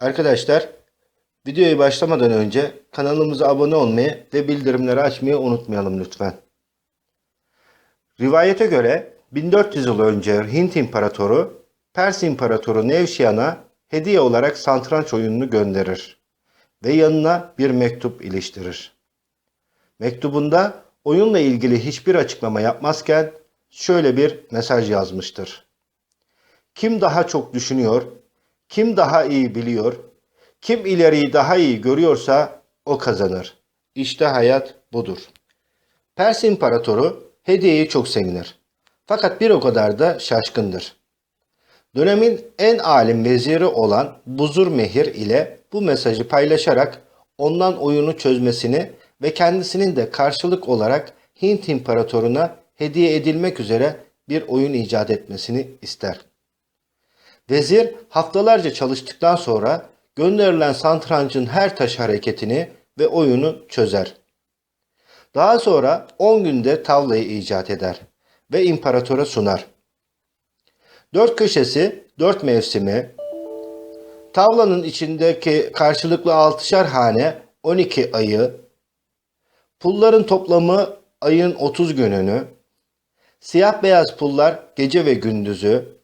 Arkadaşlar videoya başlamadan önce kanalımıza abone olmayı ve bildirimleri açmayı unutmayalım lütfen. Rivayete göre 1400 yıl önce Hint İmparatoru Pers İmparatoru Nevşihan'a hediye olarak satranç oyununu gönderir ve yanına bir mektup iliştirir. Mektubunda oyunla ilgili hiçbir açıklama yapmazken şöyle bir mesaj yazmıştır. Kim daha çok düşünüyor, kim daha iyi biliyor, kim ileriyi daha iyi görüyorsa o kazanır. İşte hayat budur. Pers İmparatoru hediyeyi çok sevinir. Fakat bir o kadar da şaşkındır. Dönemin en alim veziri olan Buzur Mehir ile bu mesajı paylaşarak ondan oyunu çözmesini ve kendisinin de karşılık olarak Hint İmparatoruna hediye edilmek üzere bir oyun icat etmesini ister. Vezir haftalarca çalıştıktan sonra gönderilen santrancın her taş hareketini ve oyunu çözer. Daha sonra 10 günde tavlayı icat eder ve imparatora sunar. Dört köşesi, dört mevsimi, tavlanın içindeki karşılıklı altışar hane 12 ayı, pulların toplamı ayın 30 gününü, siyah beyaz pullar gece ve gündüzü,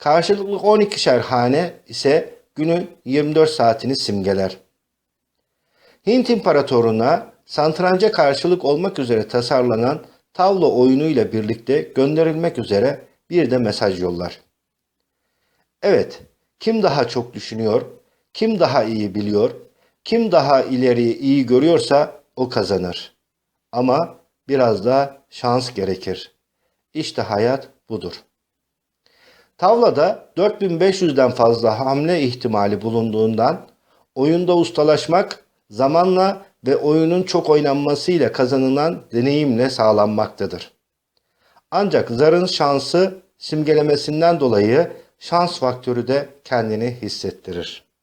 karşılıklı 12'şer hane ise günün 24 saatini simgeler. Hint İmparatoruna santranca karşılık olmak üzere tasarlanan tavla oyunuyla birlikte gönderilmek üzere bir de mesaj yollar. Evet, kim daha çok düşünüyor, kim daha iyi biliyor, kim daha ileriyi iyi görüyorsa o kazanır. Ama biraz da şans gerekir. İşte hayat budur. Tavlada 4500'den fazla hamle ihtimali bulunduğundan oyunda ustalaşmak zamanla ve oyunun çok oynanmasıyla kazanılan deneyimle sağlanmaktadır. Ancak zarın şansı simgelemesinden dolayı şans faktörü de kendini hissettirir.